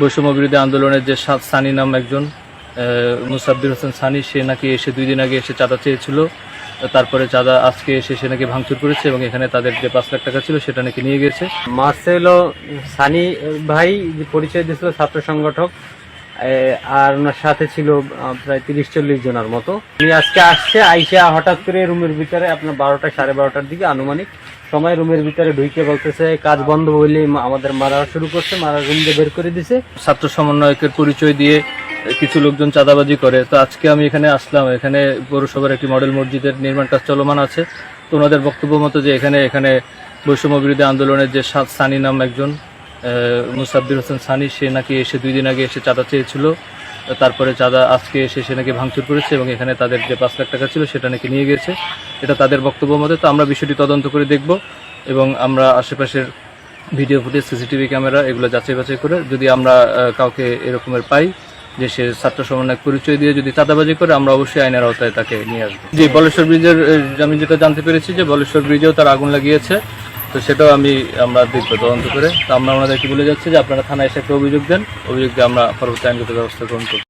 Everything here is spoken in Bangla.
বৈষম্য বিরোধী আন্দোলনের যে সানি নাম একজন মুসাব্বির হোসেন সানি, সে নাকি এসে দুই দিন আগে এসে চাঁদা চেয়েছিল। তারপরে চাঁদা আজকে এসে সে নাকি ভাঙচুর করেছে এবং এখানে তাদের যে পাঁচ লাখ টাকা ছিল সেটা নাকি নিয়ে গেছে। মার্সেলো সানি ভাই পরিচয় দিয়েছিল ছাত্র সংগঠক আর ওনার সাথে ছিল প্রায় তিরিশ চল্লিশ জনের মতো। উনি আজকে আসছে, আইসা হঠাৎ করে রুমের ভিতরে আপনার বারোটা, সাড়ে বারোটার দিকে আনুমানিক সময় রুমের ভিতরে ঢুকে বলতেছে, কাজ বন্ধ হইলে আমাদের মারা শুরু করছে, মারা রুম দিয়ে বের করে দিছে। ছাত্র সমন্বয়কের পরিচয় দিয়ে কিছু লোকজন চাঁদাবাজি করে। তো আজকে আমি এখানে আসলাম, এখানে পৌরসভার একটি মডেল মসজিদের নির্মাণ কাজ চলমান আছে। তো ওনাদের বক্তব্য মতো যে এখানে এখানে বৈষম্য বিরোধী আন্দোলনের যে সানি নাম একজন মুসাব্বির হোসেন সানি, সে নাকি এসে দুই দিন আগে এসে চাঁদা চেয়েছিল। তারপরে চাঁদা আজকে এসে সে নাকি ভাঙচুর করেছে এবং এখানে তাদের যে পাঁচ লাখ টাকা ছিল সেটা নাকি নিয়ে গেছে। এটা তাদের বক্তব্য মতে। তো আমরা বিষয়টি তদন্ত করে দেখব এবং আমরা আশেপাশের ভিডিও ফুটেজ, সিসিটিভি ক্যামেরা এগুলো যাচাই বাছাই করে যদি আমরা কাউকে এরকমের পাই যে সে ছাত্র সমন্বয় পরিচয় দিয়ে যদি চাঁদাবাজি করে, আমরা অবশ্যই আইনের আওতায় তাকে নিয়ে আসব। জি, বলেশ্বর ব্রিজের আমি যেটা জানতে পেরেছি যে বলেশ্বর ব্রিজেও তার আগুন লাগিয়েছে। তো সেটাও আমি, আমরা দেখব তদন্ত করে। তো আমরা ওনাদেরকে বলে যাচ্ছি যে আপনারা থানায় এসে একটা অভিযোগ দেন। অভিযোগ দিয়ে আমরা পরবর্তী আইনগত ব্যবস্থা গ্রহণ করব।